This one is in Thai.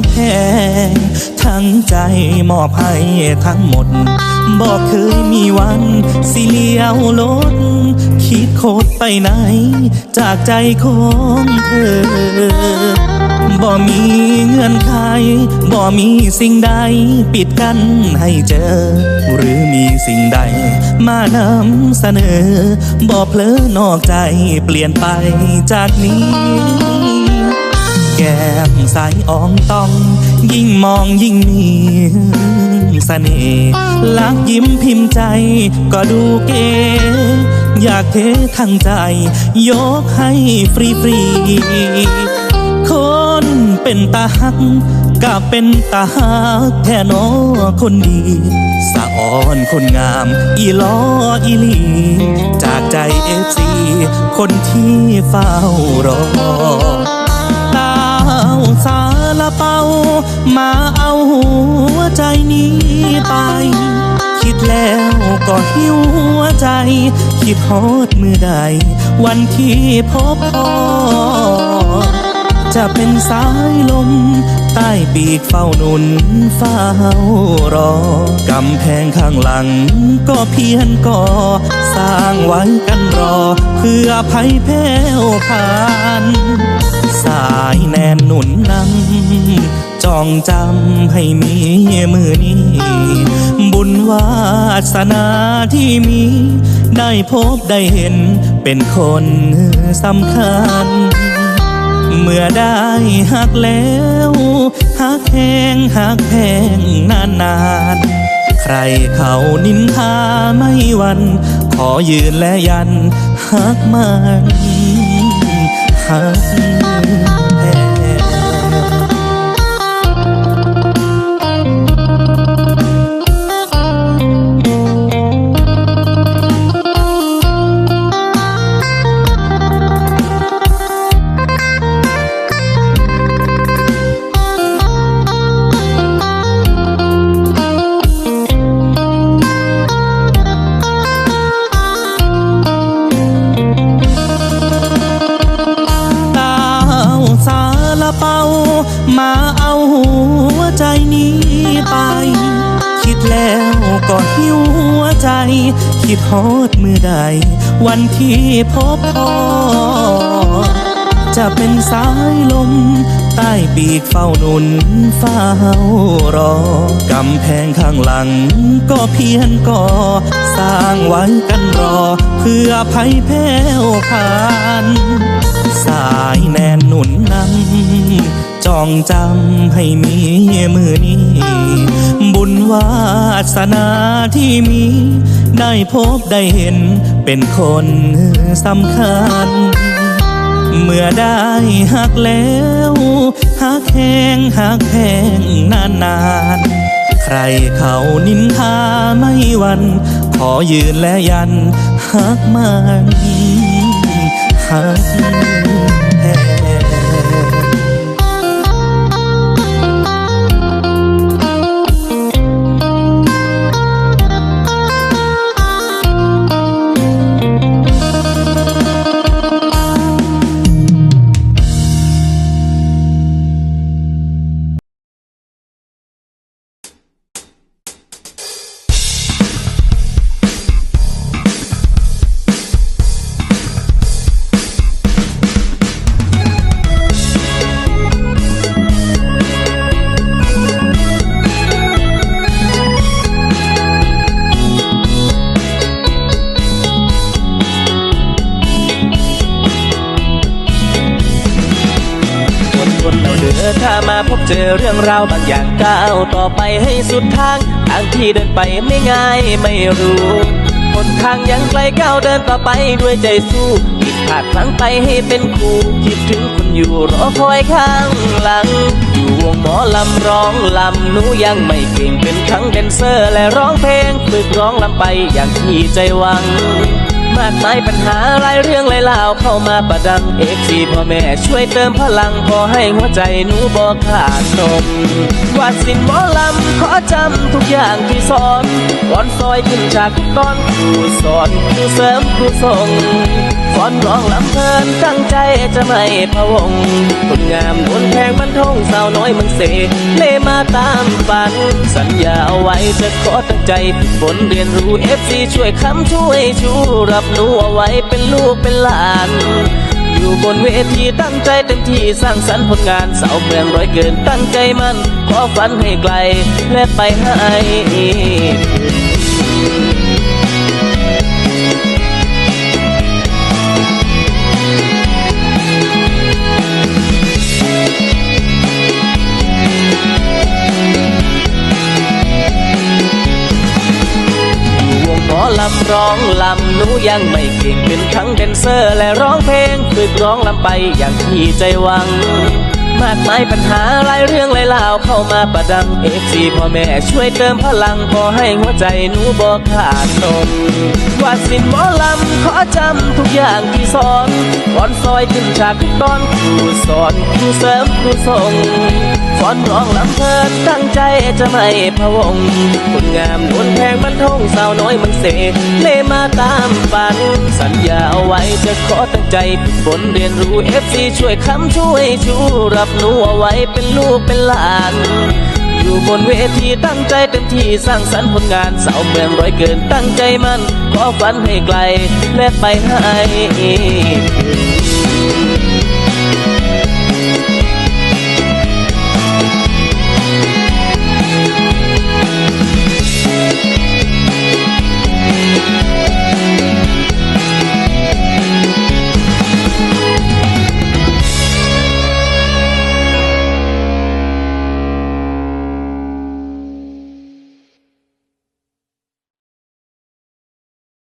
กแพงทั้งใจมอบให้ทั้งหมด บอกเคยมีวันสิเลียวลด คิดโคตรไปไหน จากใจของเธอ บ่มีเงื่อนไขบ่มีสิ่งใดปิดกั้นให้เจอ หรือมีสิ่งใดมานำเสนอ บ่เพลอนอกใจเปลี่ยนไปจากนี้ แก้มสายอ่องต้อง ยิ่งมองยิ่งมีเสน่ห์ลักยิ้มพิมพ์ใจ ก็ดูเก๋อยากเททั้งใจ ยกให้ฟรีฟรีๆคนเป็นตาฮักกับเป็นตาฮักแท่นอคนดี สะอ่อนคนงาม อีลออีลี จากใจเอฟซีคนที่เฝ้ารอ สาละเปา มาเอาหัวใจนี้ไป คิดแล้วก็หิวหัวใจ คิดฮอดมือใด วันที่พบพอจะเป็นสายลม ใต้ปีกเฝ้านุนเฝ้ารอกำแพงข้างหลัง ก็เพียนก่อ สร้างไว้กันรอ เพื่อภัยแพ้วผ่านสายแนนหนุนนำจองจำให้มีมือนี้ บุญวาสนาที่มี ได้พบได้เห็นเป็นคนสำคัญ เมื่อได้หักแล้วหักแหงหักแพงนานนานๆใครเขานินทาไม่วัน ขอยืนและยันหักมันหัก ละเปามาเอาหัวใจนี้ไป คิดแล้วก็หิวหัวใจ คิดฮอดมือใด วันที่พบพ่อ จะเป็นสายลม ใต้ปีกเฝ้าหนุนเฝ้ารอกำแพงข้างหลัง ก็เพียนก่อ สร้างไว้กันรอ เพื่อภัยแพ้วผ่าน สายแนนหนุนนำจองจำให้มีมือนี้ บุญวาสนาที่มี ได้พบได้เห็นเป็นคนสำคัญ เมื่อได้หักแล้วหักแหงหักแพงนานนานๆใครเขานินทาไม่วัน ขอยืนและยันหักมัน หากแถ้ามาพบเจอเรื่องราวบางอย่างก้าวต่อไปให้สุดทาง ทางที่เดินไปไม่ง่ายไม่รู้หนทางยังไกลก้าวเดินต่อไปด้วยใจสู้ผิดพลาดพลั้งไปให้เป็นครูคิดถึงคนอยู่รอคอยข้างหลัง อยู่วงหมอลำร้องลำหนูยังไม่เก่งเป็นทั้งแดนเซอร์ และร้องเพลงฝึกร้องลำไปอย่างที่ใจหวัง มากมายปัญหาหลายเรื่องหลายราวเข้ามาประดังเอกซีพ่อแม่ช่วยเติมพลังพอให้หัวใจหนูบอกขาดนมว่าสินหมอลำขอจำทุกอย่างที่สอนก่อนซอยขึ้นจากตอนครูสอนครูเสริมครูส่ง ฟ้อนร้องลำเพลินตั้งใจจะไม่พะวงคนงามนวลแพงมันทงสาวน้อยมันเสเล่มาตามฝัน สัญญาเอาไว้จะขอตั้งใจฝึกฝนเรียนรู้เอฟซีช่วยคำช่วยชูรับหนูเอาไว้เป็นลูกเป็นหลานอยู่บนเวทีตั้งใจเต็มที่สร้างสรรค์ผลงานสาวเมืองร้อยเกินตั้งใจมันขอฝันให้ไกลและไปให้ำร้องลำหนูยังไม่เก่งเป็นทั้งแดนเซอร์และร้องเพลงฝึกร้องลำไปอย่างที่ใจหวัง มากมายปัญหาหลายเรื่องหลายราวเข้ามาประดังเอฟซีพ่อแม่ช่วยเติมพลังขอให้หัวใจหนูบอกขาดตนวาดสินหมอลำขอจำทุกอย่างที่สอนก่อนซอยขึ้นฉากตอนครูสอนครูเสริมครูส่งฟ้อนร้องลำเพลินตั้งใจจะไม่พะวงคนงามนวลแพงมันทงสาวน้อยมันเสเล่มาตามฝัน สัญญาเอาไว้จะขอตั้งใจฝึกฝนเรียนรู้เอฟซีช่วยคำช่วยชูรับหนูเอาไว้เป็นลูกเป็นหลาน อยู่บนเวทีตั้งใจเต็มที่สร้างสรรค์ผลงานสาวเมืองร้อยเกินตั้งใจมันขอฝันให้ไกลและไปให้